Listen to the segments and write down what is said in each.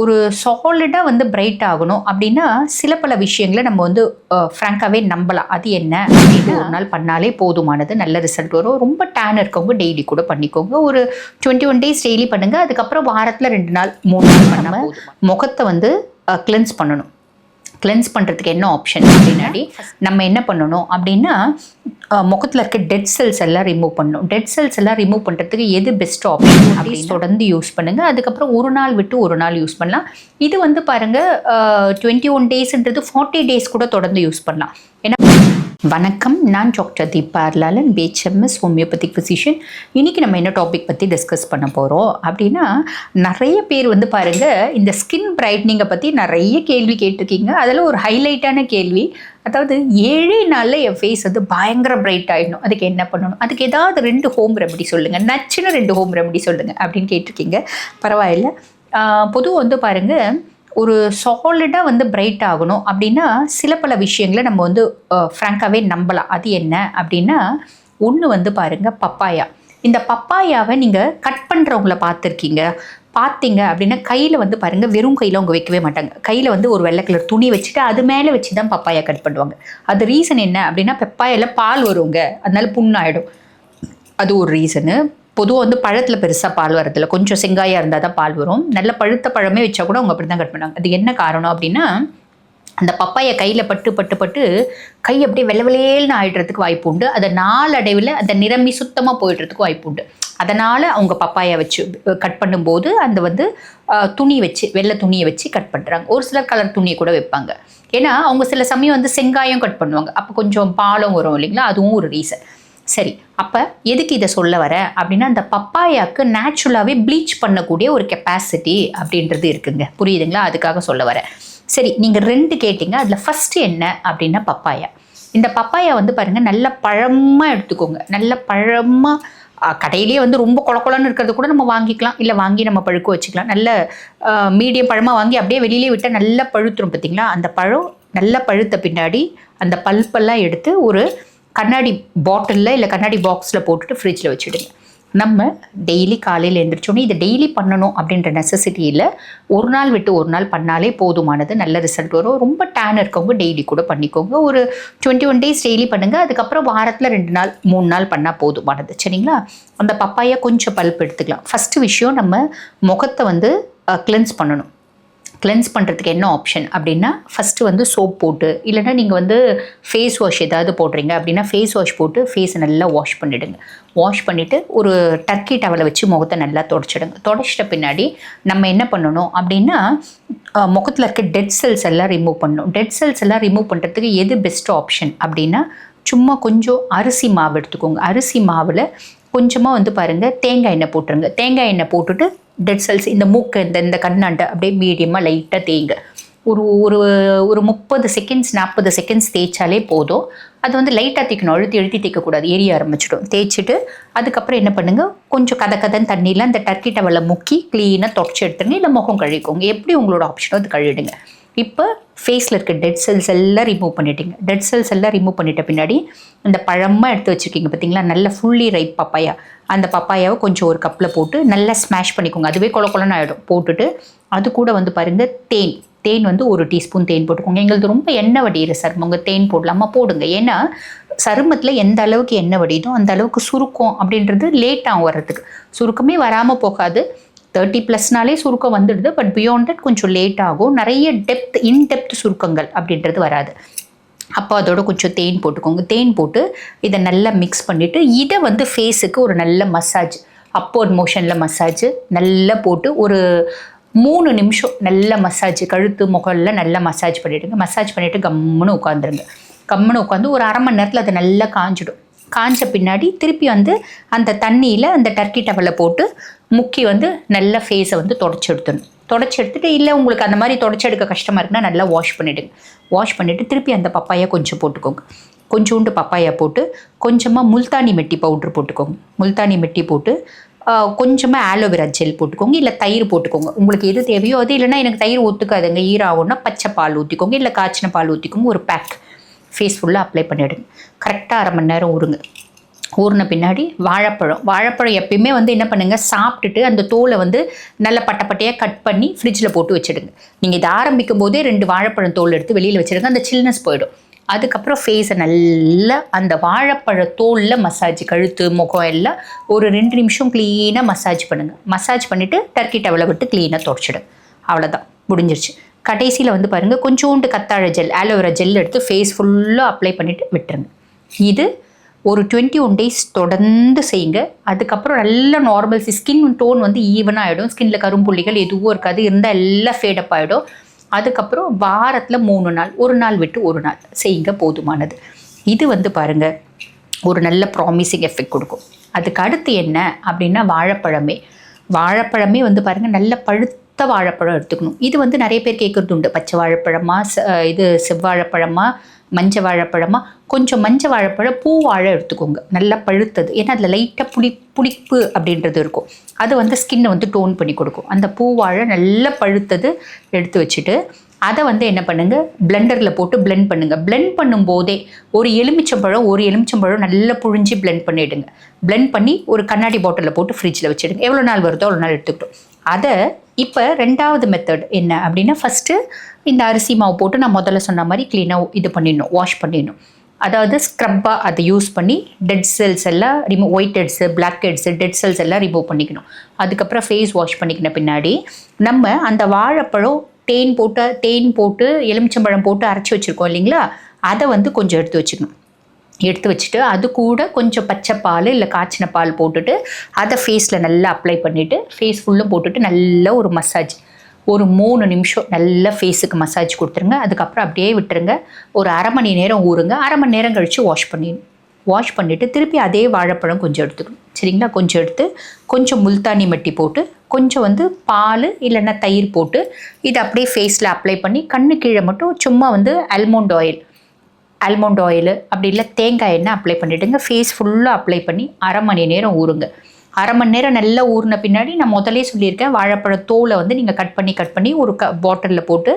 ஒரு சாலிடாக வந்து பிரைட் ஆகணும். அப்படின்னா சில பல விஷயங்களை நம்ம வந்து ஃப்ராங்காகவே நம்பலாம். அது என்ன? அப்படின்னு ஒரு நாள் பண்ணாலே போதுமானது நல்ல ரிசல்ட் வரும். ரொம்ப டேன் இருக்கவங்க டெய்லி கூட பண்ணிக்கோங்க. ஒரு டுவெண்ட்டி ஒன் டேஸ் டெய்லி பண்ணுங்க. அதுக்கப்புறம் வாரத்தில் ரெண்டு நாள் மூணு நாள் பண்ணாமல் முகத்தை வந்து கிளென்ஸ் பண்ணணும். கிளென்ஸ் பண்ணுறதுக்கு என்ன ஆப்ஷன் அப்படின்னாடி நம்ம என்ன பண்ணணும் அப்படின்னா முகத்தில் இருக்க டெட் செல்ஸ் எல்லாம் ரிமூவ் பண்ணணும். டெட் செல்ஸ் எல்லாம் ரிமூவ் பண்ணுறதுக்கு எது பெஸ்ட் ஆப்ஷன் அப்படின்னு தொடர்ந்து யூஸ் பண்ணுங்கள் அதுக்கப்புறம் ஒரு நாள் விட்டு ஒரு நாள் யூஸ் பண்ணலாம். இது வந்து பாருங்கள் டுவெண்ட்டி ஒன் டேஸ்ன்றது ஃபார்ட்டி டேஸ் கூட தொடர்ந்து யூஸ் பண்ணலாம். ஏன்னா வணக்கம். நான் டாக்டர் தீபா அர்லாலன் பிஹெச்எம்எஸ் ஹோமியோபதிக் ஃபிசிஷியன் இன்றைக்கி நம்ம என்ன டாபிக் பற்றி டிஸ்கஸ் பண்ண போகிறோம் அப்படின்னா நிறைய பேர் வந்து பாருங்கள் இந்த ஸ்கின் பிரைட்னிங்கை பற்றி நிறைய கேள்வி கேட்டிருக்கீங்க. அதில் ஒரு ஹைலைட்டான கேள்வி அதாவது ஏழே நாளில் என் ஃபேஸ் வந்து பயங்கர பிரைட் ஆகிடணும் அதுக்கு என்ன பண்ணணும்? அதுக்கு ஏதாவது ரெண்டு ஹோம் ரெமடி சொல்லுங்கள் நச்சுன்னு ரெண்டு ஹோம் ரெமடி சொல்லுங்கள் அப்படின்னு கேட்டிருக்கீங்க. பரவாயில்ல. பொதுவாக வந்து பாருங்கள் ஒரு சாலிடாக வந்து பிரைட் ஆகணும். அப்படின்னா சில பல விஷயங்களை நம்ம வந்து ஃப்ராங்காகவே நம்பலாம். அது என்ன? அப்படின்னா ஒன்று வந்து பாருங்கள் பப்பாயா. இந்த பப்பாயாவை நீங்கள் கட் பண்ணுறவங்கள பார்த்துருக்கீங்க. பார்த்தீங்க அப்படின்னா கையில் வந்து பாருங்கள் வெறும் கையில் அவங்க வைக்கவே மாட்டாங்க. கையில் வந்து ஒரு வெள்ளை கலர் துணி வச்சுட்டு அது மேலே வச்சு தான் பப்பாயா கட் பண்ணுவாங்க. அது ரீசன் என்ன அப்படின்னா பப்பாயில் பால் வருங்க. அதனால புண்ணாயிடும். அது ஒரு ரீசனு பொதுவாக வந்து பழத்தில் பெருசாக பால் வரதில்ல. கொஞ்சம் செங்காயாக இருந்தால் தான் பால் வரும். நல்ல பழுத்த பழமே வச்சா கூட அவங்க அப்படி தான் கட் பண்ணுவாங்க. அது என்ன காரணம் அப்படின்னா அந்த பப்பாயை கையில் பட்டு பட்டு பட்டு கை அப்படியே வெள்ளை வெள்ளையல்னு ஆயிடுறதுக்கு வாய்ப்பு உண்டு. அதை நாளடைவில் அந்த நிரம்பி சுத்தமாக போயிடுறதுக்கு வாய்ப்பு உண்டு. அதனால் அவங்க பப்பாயை வச்சு கட் பண்ணும்போது அந்த வந்து துணி வச்சு வெள்ளை துணியை வச்சு கட் பண்ணுறாங்க ஒரு சிலர் கலர் துணியை கூட வைப்பாங்க. ஏன்னா அவங்க சில சமயம் வந்து செங்காயம் கட் பண்ணுவாங்க. அப்போ கொஞ்சம் பாலம் வரும் இல்லைங்களா? அதுவும் ஒரு ரீசன். சரி அப்போ எதுக்கு இதை சொல்ல வர? அப்படின்னா அந்த பப்பாயாக்கு நேச்சுரலாகவே ப்ளீச் பண்ணக்கூடிய ஒரு கெப்பாசிட்டி அப்படின்றது இருக்குங்க. புரியுதுங்களா? அதுக்காக சொல்ல வரேன் சரி நீங்கள் ரெண்டு கேட்டிங்க. அதில் ஃபஸ்ட்டு என்ன அப்படின்னா பப்பாயா. இந்த பப்பாயா வந்து பாருங்கள் நல்ல பழமாக எடுத்துக்கோங்க. நல்ல பழமாக கடையிலேயே வந்து ரொம்ப குளக்குளன்னு இருக்கிறது கூட நம்ம வாங்கிக்கலாம். இல்லை வாங்கி நம்ம பழுக்க வச்சுக்கலாம். நல்ல மீடியம் பழமாக வாங்கி அப்படியே வெளியிலே விட்டால் நல்லா பழுத்துரும் பார்த்தீங்களா அந்த பழம் நல்லா பழுத்த பின்னாடி அந்த பல்பெல்லாம் எடுத்து ஒரு கண்ணாடி பாட்டிலில் இல்லை கண்ணாடி பாக்ஸில் போட்டுட்டு ஃப்ரிட்ஜில் வச்சுடுங்க. நம்ம டெய்லி காலையில் எழுந்திரிச்சோன்னே இதை டெய்லி பண்ணணும் அப்படின்ற நெசசிட்டி இல்லை ஒரு நாள் விட்டு ஒரு நாள் பண்ணாலே போதுமானது நல்ல ரிசல்ட் வரும். ரொம்ப டேன் இருக்கவங்க டெய்லி கூட பண்ணிக்கோங்க. ஒரு டுவெண்ட்டி ஒன் டேஸ் டெய்லி பண்ணுங்கள் அதுக்கப்புறம் வாரத்தில் ரெண்டு நாள் மூணு நாள் பண்ணால் போதுமானது. சரிங்களா? அந்த பப்பாயை கொஞ்சம் பல்ப் எடுத்துக்கலாம். ஃபஸ்ட்டு விஷயம் நம்ம முகத்தை வந்து கிளென்ஸ் பண்ணணும். கிளென்ஸ் பண்ணுறதுக்கு என்ன ஆப்ஷன் அப்படின்னா ஃபஸ்ட்டு வந்து சோப் போட்டு இல்லைனா நீங்கள் வந்து ஃபேஸ் வாஷ் ஏதாவது போடுறீங்க அப்படின்னா ஃபேஸ் வாஷ் போட்டு ஃபேஸை நல்லா வாஷ் பண்ணிவிடுங்க வாஷ் பண்ணிவிட்டு ஒரு டர்க்கி டவலை வச்சு முகத்தை நல்லா தொடச்சிடுங்க. தொடச்சிட்ட பின்னாடி நம்ம என்ன பண்ணணும் அப்படின்னா முகத்தில் இருக்க டெட் செல்ஸ் எல்லாம் ரிமூவ் பண்ணணும். டெட் செல்ஸ் எல்லாம் ரிமூவ் பண்ணுறதுக்கு எது பெஸ்ட் ஆப்ஷன் அப்படின்னா சும்மா கொஞ்சம் அரிசி மாவு எடுத்துக்கோங்க. அரிசி மாவில் கொஞ்சமாக வந்து பாருங்கள் தேங்காய் எண்ணெய் போட்டுருங்க. தேங்காய் எண்ணெய் போட்டுட்டு டெட் செல்ஸ் இந்த மூக்கு இந்த இந்த கண்ணாண்டை அப்படியே மீடியமாக லைட்டாக தேய்ங்க. ஒரு ஒரு ஒரு முப்பது செகண்ட்ஸ் நாற்பது செகண்ட்ஸ் தேய்ச்சாலே போதும். அது வந்து லைட்டாக தேய்க்கணும். அழுத்தி எழுத்தி தேய்க்கக்கூடாது. எரிய ஆரம்பிச்சிடும். தேய்ச்சிட்டு அதுக்கப்புறம் என்ன பண்ணுங்கள் கொஞ்சம் கதை கதன் தண்ணியில் அந்த டர்க்கி டவலை முக்கி க்ளீனாக தொடச்சி எடுத்துருங்க. இல்லை முகம் கழுவிக்கோங்க. எப்படி உங்களோட ஆப்ஷனோ அது கழுவிடுங்க. இப்போ ஃபேஸில் இருக்க டெட் செல்ஸ் எல்லாம் ரிமூவ் பண்ணிட்டீங்க. டெட் செல்ஸ் எல்லாம் ரிமூவ் பண்ணிட்ட பின்னாடி இந்த பழமாக எடுத்து வச்சுருக்கீங்க பார்த்தீங்களா? நல்ல ஃபுல்லி ரைப் பப்பாயா அந்த பப்பாயாவை கொஞ்சம் ஒரு கப்பில் போட்டு நல்லா ஸ்மாஷ் பண்ணிக்கோங்க. அதுவே கொல கொலன்னு ஆகிடும் போட்டுட்டு அது கூட வந்து பாருங்கள் தேன். தேன் வந்து ஒரு டீஸ்பூன் தேன் போட்டுக்கோங்க. எங்களுக்கு ரொம்ப எண்ணெய் வடிகிற சருமம். உங்கள் தேன் போடலாமா போடுங்க. ஏன்னா சருமத்தில் எந்த அளவுக்கு எண்ணெய் வடியுதோ அந்த அளவுக்கு சுருக்கம் அப்படின்றது லேட்டாகும் வர்றதுக்கு. சுருக்கமே வராமல் போகாது. தேர்ட்டி ப்ளஸ்னாலே சுருக்கம் வந்துடுது பட் பியாண்ட் தட் கொஞ்சம் லேட் ஆகும். நிறைய டெப்த் இன்டெப்த் சுருக்கங்கள் அப்படின்றது வராது. அப்போ அதோட கொஞ்சம் தேன் போட்டுக்கோங்க. தேன் போட்டு இதை நல்லா மிக்ஸ் பண்ணிவிட்டு இதை வந்து ஃபேஸுக்கு ஒரு நல்ல மசாஜ் அப்போர்ட் மோஷனில் மசாஜ் நல்லா போட்டு ஒரு மூணு நிமிஷம் நல்ல மசாஜ் கழுத்து முகலில் நல்லா மசாஜ் பண்ணிவிடுங்க மசாஜ் பண்ணிவிட்டு கம்முன்னு உட்காந்துருங்க கம்முன்னு உட்காந்து ஒரு அரை மணி நேரத்தில் அது நல்லா காஞ்சிடும். காஞ்ச பின்னாடி திருப்பி வந்து அந்த தண்ணியில் அந்த டர்க்கி டவலை போட்டு முக்கி வந்து நல்ல ஃபேஸை வந்து தொடச்சி எடுத்துடணும் தொடச்சி எடுத்துகிட்டு இல்லை உங்களுக்கு அந்த மாதிரி தொடச்சி எடுக்க கஷ்டமாக இருக்குன்னா நல்லா வாஷ் பண்ணிவிடுங்க வாஷ் பண்ணிவிட்டு திருப்பி அந்த பப்பாயை கொஞ்சம் போட்டுக்கோங்க. கொஞ்சோண்டு பப்பாயா போட்டு கொஞ்சமாக முல்தானி மெட்டி பவுட்ரு போட்டுக்கோங்க. முல்தானி மெட்டி போட்டு கொஞ்சமாக ஆலோவேரா ஜெல் போட்டுக்கோங்க. இல்லை தயிர் போட்டுக்கோங்க. உங்களுக்கு எது தேவையோ அது இல்லைன்னா எனக்கு தயிர் ஒத்துக்காதுங்க. ஈராகும்னா பச்சை பால் ஊற்றிக்கோங்க இல்லை காய்ச்சின பால் ஊற்றிக்கோங்க ஒரு பேக் ஃபேஸ் ஃபுல்லாக அப்ளை பண்ணிவிடுங்க கரெக்டாக அரை மணி நேரம் ஊறுங்க. ஊறின பின்னாடி வாழைப்பழம். வாழைப்பழம் எப்பயுமே வந்து என்ன பண்ணுங்கள் சாப்பிட்டுட்டு அந்த தோலை வந்து நல்ல பட்டப்பட்டையாக கட் பண்ணி ஃப்ரிட்ஜில் போட்டு வச்சுடுங்க. நீங்கள் இதை ஆரம்பிக்கும் போதே ரெண்டு வாழைப்பழம் தோல் எடுத்து வெளியில் வச்சுடுங்க. அந்த சில்னஸ் போயிடும். அதுக்கப்புறம் ஃபேஸை நல்லா அந்த வாழைப்பழ தோலில் மசாஜ் கழுத்து முகம் எல்லாம் ஒரு ரெண்டு நிமிஷம் க்ளீனாக மசாஜ் பண்ணுங்கள் மசாஜ் பண்ணிவிட்டு டர்க்கி டவலை விட்டு க்ளீனாக துடைச்சிடுங்க. அவ்வளோதான் முடிஞ்சிருச்சு. கடைசியில் வந்து பாருங்கள் கொஞ்சோண்டு கத்தாழ ஜெல் ஆலோவேரா ஜெல் எடுத்து ஃபேஸ் ஃபுல்லாக அப்ளை பண்ணிவிட்டு விட்டுருங்க. இது ஒரு டுவெண்ட்டி ஒன் டேஸ் தொடர்ந்து செய்யுங்க. அதுக்கப்புறம் நல்ல நார்மல் ஸ்கின் டோன் வந்து ஈவனாக ஆகிடும் ஸ்கின்ல கரும்புள்ளிகள் எதுவும் இருக்காது. இருந்தால் எல்லாம் ஃபேடப் ஆகிடும் அதுக்கப்புறம் வாரத்தில் மூணு நாள் ஒரு நாள் விட்டு ஒரு நாள் செய்யுங்க போதுமானது. இது வந்து பாருங்கள் ஒரு நல்ல ப்ராமிசிங் எஃபெக்ட் கொடுக்கும். அதுக்கு அடுத்து என்ன அப்படின்னா வாழைப்பழமே. வாழைப்பழமே வந்து பாருங்கள் நல்ல பழுத்த வாழைப்பழம் எடுத்துக்கணும். இது வந்து நிறைய பேர் கேட்குறது உண்டு. பச்சை வாழைப்பழமா இது செவ்வாழைப்பழமா மஞ்சள் வாழைப்பழமா கொஞ்சம் மஞ்சள் வாழைப்பழம் பூ வாழை எடுத்துக்கோங்க. நல்லா பழுத்தது. ஏன்னா அதில் லைட்டாக புளி புளிப்பு அப்படின்றது இருக்கும். அது வந்து ஸ்கின்னை வந்து டோன் பண்ணி கொடுக்கும். அந்த பூ வாழை நல்லா பழுத்தது எடுத்து வச்சுட்டு அதை வந்து என்ன பண்ணுங்கள் பிளெண்டரில் போட்டு பிளெண்ட் பண்ணுங்கள் பிளெண்ட் பண்ணும்போதே ஒரு எலுமிச்சம்பழம் ஒரு எலுமிச்சம்பழம் நல்லா புழிஞ்சு பிளெண்ட் பண்ணிவிடுங்க பிளெண்ட் பண்ணி ஒரு கண்ணாடி பாட்டிலில் போட்டு ஃப்ரிட்ஜில் வச்சுடுங்க. எவ்வளோ நாள் வருதோ அவ்வளோ நாள் எடுத்துக்கிட்டோம். அதை இப்போ ரெண்டாவது மெத்தட் என்ன அப்படின்னா ஃபஸ்ட்டு இந்த அரிசி மாவு போட்டு நான் முதல்ல சொன்ன மாதிரி க்ளீனாக இது பண்ணிடணும் வாஷ் பண்ணிடணும். அதாவது ஸ்க்ரப்பாக அதை யூஸ் பண்ணி டெட் செல்ஸ் எல்லாம் remove white heads black heads dead cells எல்லாம் ரிமூவ் பண்ணிக்கணும். அதுக்கப்புறம் ஃபேஸ் வாஷ் பண்ணிக்கின பின்னாடி நம்ம அந்த வாழைப்பழம் தேன் போட்டு தேன் போட்டு எலுமிச்சம்பழம் போட்டு அரைச்சி வச்சுருக்கோம் இல்லைங்களா? அதை வந்து கொஞ்சம் எடுத்து வச்சுக்கணும். எடுத்து வச்சுட்டு அது கூட கொஞ்சம் பச்சை பால் இல்லை காய்ச்சின பால் போட்டுட்டு அதை ஃபேஸில் நல்லா அப்ளை பண்ணிவிட்டு ஃபேஸ் ஃபுல்லும் போட்டுட்டு நல்ல ஒரு மசாஜ் ஒரு மூணு நிமிஷம் நல்ல ஃபேஸுக்கு மசாஜ் கொடுத்துருங்க. அதுக்கப்புறம் அப்படியே விட்டுருங்க. ஒரு அரை மணி நேரம் ஊறுங்க. அரை மணி நேரம் கழித்து வாஷ் பண்ணிடணும் வாஷ் பண்ணிவிட்டு திருப்பி அதே வாழைப்பழம் கொஞ்சம் எடுத்துக்கணும். சரிங்களா? கொஞ்சம் எடுத்து கொஞ்சம் முல்தானி மட்டி போட்டு கொஞ்சம் வந்து பால் இல்லைன்னா தயிர் போட்டு இதை அப்படியே ஃபேஸில் அப்ளை பண்ணி கண்ணு கீழே மட்டும் சும்மா வந்து அல்மோண்ட் ஆயில் ஆல்மண்ட் ஆயில் அப்படி இல்லை தேங்காய் எண்ணெய் அப்ளை பண்ணிவிடுங்க ஃபேஸ் ஃபுல்லாக அப்ளை பண்ணி அரை மணி நேரம் ஊறுங்க. அரை மணி நேரம் நல்லா ஊறின பின்னாடி நான் முதலே சொல்லியிருக்கேன் வாழைப்பழ தோலை வந்து நீங்கள் கட் பண்ணி கட் பண்ணி ஒரு க பாட்டிலில் போட்டு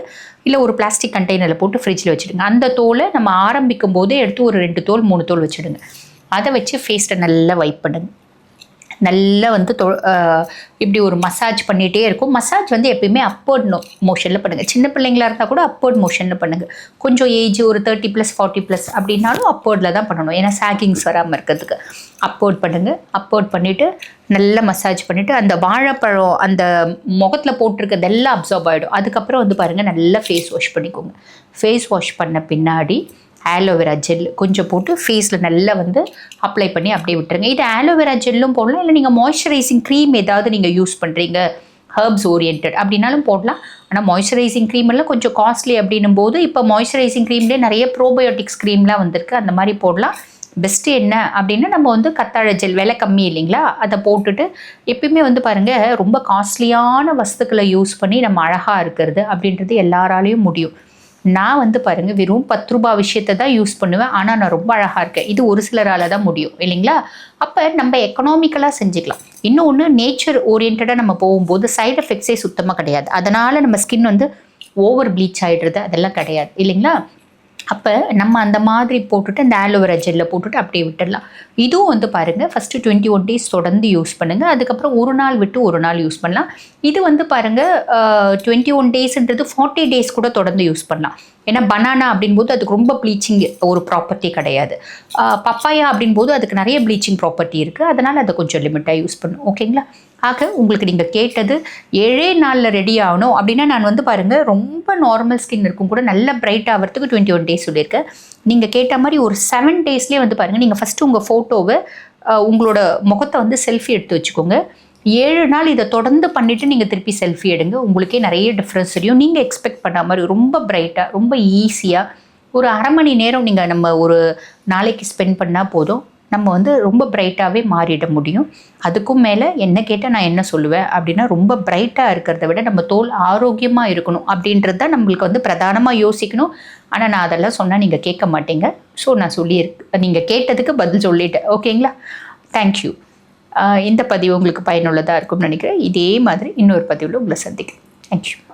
இல்லை ஒரு பிளாஸ்டிக் கண்டெய்னரில் போட்டு ஃப்ரிட்ஜில் வச்சுடுங்க. அந்த தோலை நம்ம ஆரம்பிக்கும் போதே எடுத்து ஒரு ரெண்டு தோல் மூணு தோல் வச்சுடுங்க. அதை வச்சு ஃபேஸ்ட்டை நல்லா வைப் பண்ணுங்க. நல்லா வந்து தொ இப்படி ஒரு மசாஜ் பண்ணிகிட்டே இருக்கும். மசாஜ் வந்து எப்பயுமே அப்போர்ட் நோ மோஷனில் பண்ணுங்கள் சின்ன பிள்ளைங்களாக இருந்தால் கூட அப்போர்ட் மோஷனில் பண்ணுங்கள் கொஞ்சம் ஏஜ் ஒரு தேர்ட்டி ப்ளஸ் ஃபார்ட்டி ப்ளஸ் அப்படின்னாலும் அப்போர்டில் தான் பண்ணணும். ஏன்னா சாகிங்ஸ் வராமல் இருக்கிறதுக்கு. அப்போர்ட் பண்ணுங்கள் அப்போர்ட் பண்ணிவிட்டு நல்லா மசாஜ் பண்ணிவிட்டு அந்த வாழைப்பழம் அந்த முகத்தில் போட்டிருக்கிறதெல்லாம் அப்சர்வ் ஆகிடும் அதுக்கப்புறம் வந்து பாருங்கள் நல்லா ஃபேஸ் வாஷ் பண்ணிக்கோங்க. ஃபேஸ் வாஷ் பண்ண பின்னாடி ஆலோவேரா ஜெல் கொஞ்சம் போட்டு ஃபேஸில் நல்லா வந்து அப்ளை பண்ணி அப்படியே விட்டுருங்க. இது ஆலோவேரா ஜெல்லும் போடலாம். இல்லை நீங்கள் மாய்ஸ்சரைசிங் க்ரீம் ஏதாவது நீங்கள் யூஸ் பண்ணுறீங்க ஹர்ப்ஸ் ஓரியன்ட் அப்படின்னாலும் போடலாம். ஆனால் மாய்ஸ்சரைசிங் க்ரீம் எல்லாம் கொஞ்சம் காஸ்ட்லி அப்படின்னும் போது இப்போ மாய்ஸ்சரைசிங் க்ரீம்லேயே நிறைய ப்ரோபயோட்டிக்ஸ் க்ரீம்லாம் வந்திருக்கு. அந்த மாதிரி போடலாம். பெஸ்ட்டு என்ன அப்படின்னா நம்ம வந்து கத்தாழை ஜெல் விலை கம்மி இல்லைங்களா? அதை போட்டுட்டு எப்பயுமே வந்து பாருங்கள் ரொம்ப காஸ்ட்லியான வஸ்துக்களை யூஸ் பண்ணி நம்ம அழகாக இருக்கிறது அப்படின்றது எல்லாராலையும் முடியும். நான் வந்து பாருங்கள் வெறும் பத்து ரூபா விஷயத்தை தான் யூஸ் பண்ணுவேன். ஆனால் நான் ரொம்ப அழகாக இருக்கேன். இது ஒரு சிலரால் தான் முடியும் இல்லைங்களா? அப்போ நம்ம எக்கனாமிக்கலாக செஞ்சுக்கலாம். இன்னொன்று நேச்சர் ஓரியன்டாக நம்ம போகும்போது சைடு எஃபெக்ட்ஸே சுத்தமாக கிடையாது. அதனால் நம்ம ஸ்கின் வந்து ஓவர் ப்ளீச் ஆகிடுறது அதெல்லாம் கிடையாது இல்லைங்களா? அப்போ நம்ம அந்த மாதிரி போட்டுட்டு அந்த ஆலோவேரா ஜெல்லை போட்டுட்டு அப்படியே விட்டுடலாம். இதுவும் வந்து பாருங்கள் ஃபஸ்ட்டு டுவெண்ட்டி ஒன் டேஸ் தொடர்ந்து யூஸ் பண்ணுங்கள் அதுக்கப்புறம் ஒரு நாள் விட்டு ஒரு நாள் யூஸ் பண்ணலாம். இது வந்து பாருங்கள் டுவெண்ட்டி ஒன் டேஸ்ன்றது ஃபார்ட்டி டேஸ் கூட தொடர்ந்து யூஸ் பண்ணலாம். ஏன்னா பனானா அப்படின்போது அதுக்கு ரொம்ப ப்ளீச்சிங் ஒரு ப்ராப்பர்ட்டி கிடையாது. பப்பாயா அப்படின்போது அதுக்கு நிறைய ப்ளீச்சிங் ப்ராப்பர்ட்டி இருக்குது அதனால் அதை கொஞ்சம் லிமிட்டாக யூஸ் பண்ணும் ஓகேங்களா ஆக உங்களுக்கு நீங்கள் கேட்டது ஏழே நாளில் ரெடி ஆகணும். அப்படின்னா நான் வந்து பாருங்கள் ரொம்ப நார்மல் ஸ்கின் இருக்கும் கூட நல்ல பிரைட் ஆகிறதுக்கு டுவெண்ட்டி ஒன் டேஸ் சொல்லியிருக்கேன். நீங்கள் கேட்ட மாதிரி ஒரு செவன் டேஸ்லேயே வந்து பாருங்கள் நீங்கள் ஃபஸ்ட்டு உங்கள் ஃபோட்டோவை உங்களோட முகத்தை வந்து செல்ஃபி எடுத்து வச்சுக்கோங்க. ஏழு நாள் இதை தொடர்ந்து பண்ணிவிட்டு நீங்கள் திருப்பி செல்ஃபி எடுங்க. உங்களுக்கே நிறைய டிஃப்ரென்ஸ் தெரியும். நீங்கள் எக்ஸ்பெக்ட் பண்ண மாதிரி ரொம்ப பிரைட்டாக ரொம்ப ஈஸியாக ஒரு அரை மணி நேரம் நீங்கள் நம்ம ஒரு நாளைக்கு ஸ்பெண்ட் பண்ணால் போதும். நம்ம வந்து ரொம்ப பிரைட்டாகவே மாறிட முடியும். அதுக்கும் மேலே என்ன கேட்டால் நான் என்ன சொல்லுவேன் அப்படின்னா ரொம்ப பிரைட்டாக இருக்கிறத விட நம்ம தோல் ஆரோக்கியமாக இருக்கணும் அப்படின்றது தான் நம்மளுக்கு வந்து பிரதானமாக யோசிக்கணும். ஆனால் நான் அதெல்லாம் சொன்னால் நீங்கள் கேட்க மாட்டீங்க. ஸோ நான் சொல்லியிருக்கு நீங்கள் கேட்டதுக்கு பதில் சொல்லிட்டேன். ஓகேங்களா? தேங்க்யூ இந்த பதிவு உங்களுக்கு பயனுள்ளதாக இருக்கும்னு நினைக்கிறேன். இதே மாதிரி இன்னொரு பதிவில் உங்களை சந்திக்கிறேன். தேங்க்யூ